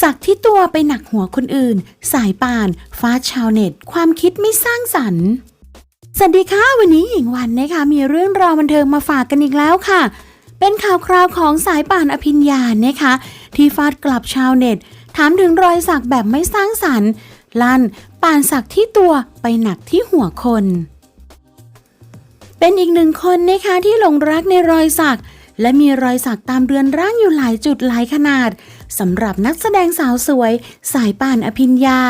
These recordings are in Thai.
สักที่ตัวไปหนักหัวคนอื่น สายป่านฟาดชาวเน็ต ความคิดไม่สร้างสรรค์สวัสดีค่ะ วันนี้หญิงวันนะคะมีเรื่องราวบันเทิงมาฝากกันอีกแล้วค่ะ เป็นข่าวคราวของสายป่านอภิญญานะคะ ที่ฟาดกลับชาวเน็ต ถามถึงรอยสักแบบไม่สร้างสรรค์ ลั่นป่านสักที่ตัวไปหนักที่หัวคน เป็นอีกหนึ่งคนนะคะที่หลงรักในรอยสัก และมีรอยสักตามเรือนร่างอยู่หลายจุดหลายขนาด สำหรับนักแสดงสาวสวย สายป่านอภิญญา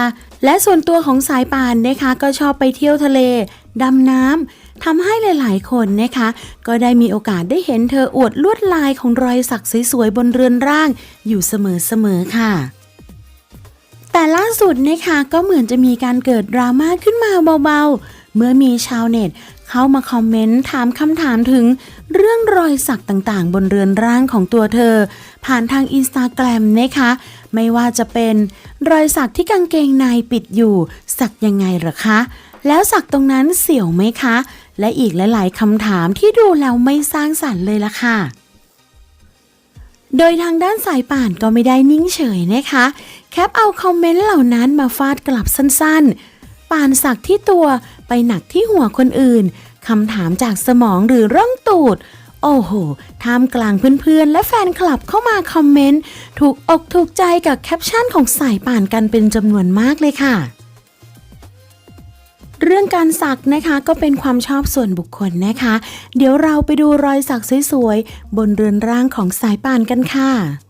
และส่วนตัวของสายป่านนะคะก็ชอบไปเที่ยวทะเล ดำน้ำทำให้หลาย ๆ คนนะคะ ก็ได้มีโอกาสได้เห็นเธออวดลวดลายของรอยสักสวย ๆ บนเรือนร่าง อยู่เสมอ ๆ ค่ะแต่ล่าสุดนะคะก็เหมือนจะมีการเกิดดราม่าขึ้นมาเบาๆ เมื่อมีชาวเน็ตเข้ามาคอมเมนต์ถามคำถามถึงเรื่องรอยสักต่างๆ บนเรือนร่างของตัวเธอ ผ่านทางอินสตาแกรมนะคะ ไม่ว่าจะเป็นรอยสักที่กางเกงในปิดอยู่ สักยังไงหรอคะ แล้วสักตรงนั้นเสียวไหมคะ และอีกหลายๆคำถามที่ดูแล้วไม่สร้างสรรค์เลยล่ะค่ะโดยทางด้านสายป่านก็ไม่ได้นิ่งเฉยนะคะ แคปเอาคอมเมนต์เหล่านั้นมาฟาดกลับสั้นๆ ป่านสักที่ตัวไปหนักที่หัวคนอื่นคำถามจากสมองหรือร่องตูด โอ้โหท่ามกลางเพื่อนๆ และแฟนคลับเข้ามาคอมเมนต์ ถูกอกถูกใจกับแคปชั่นของสายป่านกันเป็นจำนวนมากเลยค่ะ เรื่องการสักนะคะก็เป็นความชอบส่วนบุคคลนะคะ เดี๋ยวเราไปดูรอยสักสวยๆ บนเรือนร่างของสายป่านกันค่ะ